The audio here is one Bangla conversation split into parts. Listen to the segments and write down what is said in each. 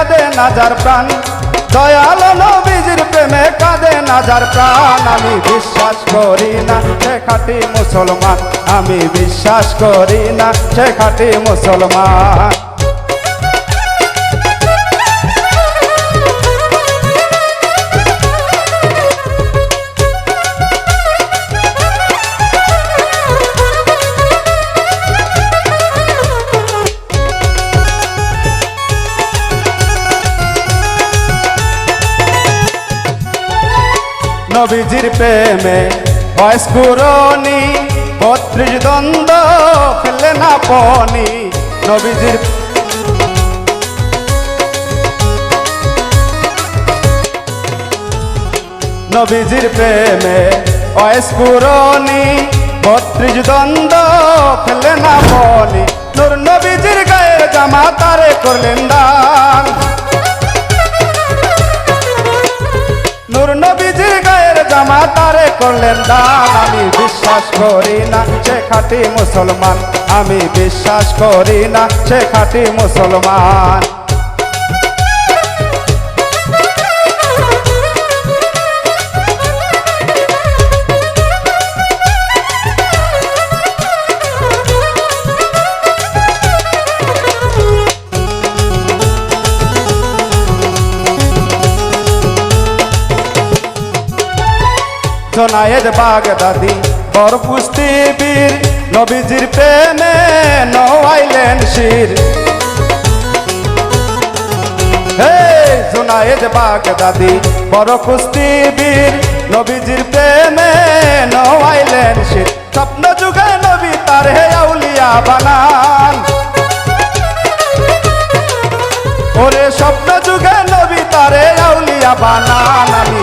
কাঁদে নাজার প্রাণ। দয়াল নবীজির প্রেমে কাঁদে নাজার প্রাণ। আমি বিশ্বাস করি না সে খাটি মুসলমান। আমি বিশ্বাস করি না সে খাটি মুসলমান। নবীজির প্রেমে বয়স পুরনি, বত্রিশ দ্বন্দ্ব ফেলে না পনি। নবীজির নবীজির প্রেমে বয়স পুরনি, বত্রিশ দ্বন্দ্ব ফেলে না পনি। নবীজির গায়ের জামা তারে করলেন দান। জামা তারে করলেন দান। আমি বিশ্বাস করি না সে খাঁটি মুসলমান। আমি বিশ্বাস করি না সে খাঁটি মুসলমান। জোনায়েদ বাগদাদি বর পুস্তি বীর নবীজির প্রেমে নওয়াইলেন শির। হে জোনায়েদ বড় কুস্তি বীর নবীজির প্রেমে নওয়াইলেন শির। স্বপ্ন যুগে নবী তার হে আউলিয়া বানান। ওরে স্বপ্ন যুগে নবী তারে আউলিয়া বানান, আমি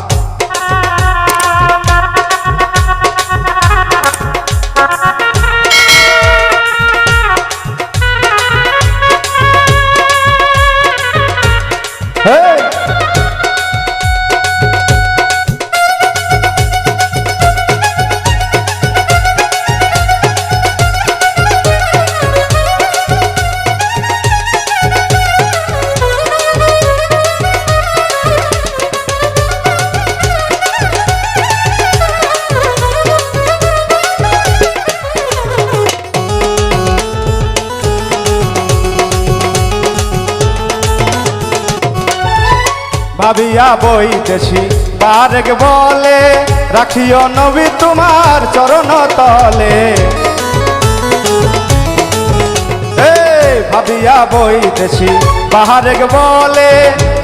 ভাবিয়া বইতেছি। বারেক বলে, রাখিও নবী তোমার চরণ তলে। ভাবিয়া বইতেছি বাহারেক বলে,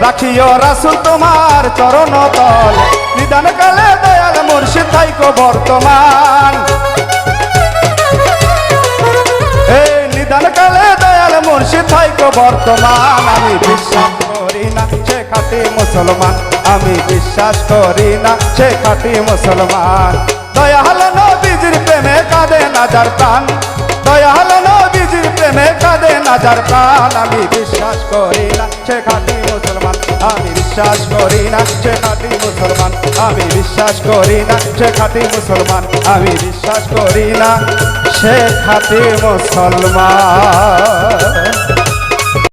রাখিও রাসুল তোমার চরণ তলে। নিদান কালে দয়াল মুর্শিদ তাইকো বর্তমান। নিদান কালে দয়াল মুর্শিদ থাইকো বর্তমান। আমি বিশ্বাস করি না খাঁটি মুসলমান, আমি বিশ্বাস করি না সে খাঁটি মুসলমান। দয়াল নবীজির প্রেমে কাঁদে নাজার প্রাণ। দয়াল নবীজির প্রেমে কাঁদে নাজার প্রাণ। আমি বিশ্বাস করি না সে খাঁটি মুসলমান, আমি বিশ্বাস করি না সে খাঁটি মুসলমান। আমি বিশ্বাস করি না সে খাঁটি মুসলমান, আমি বিশ্বাস করি না সে খাঁটি মুসলমান।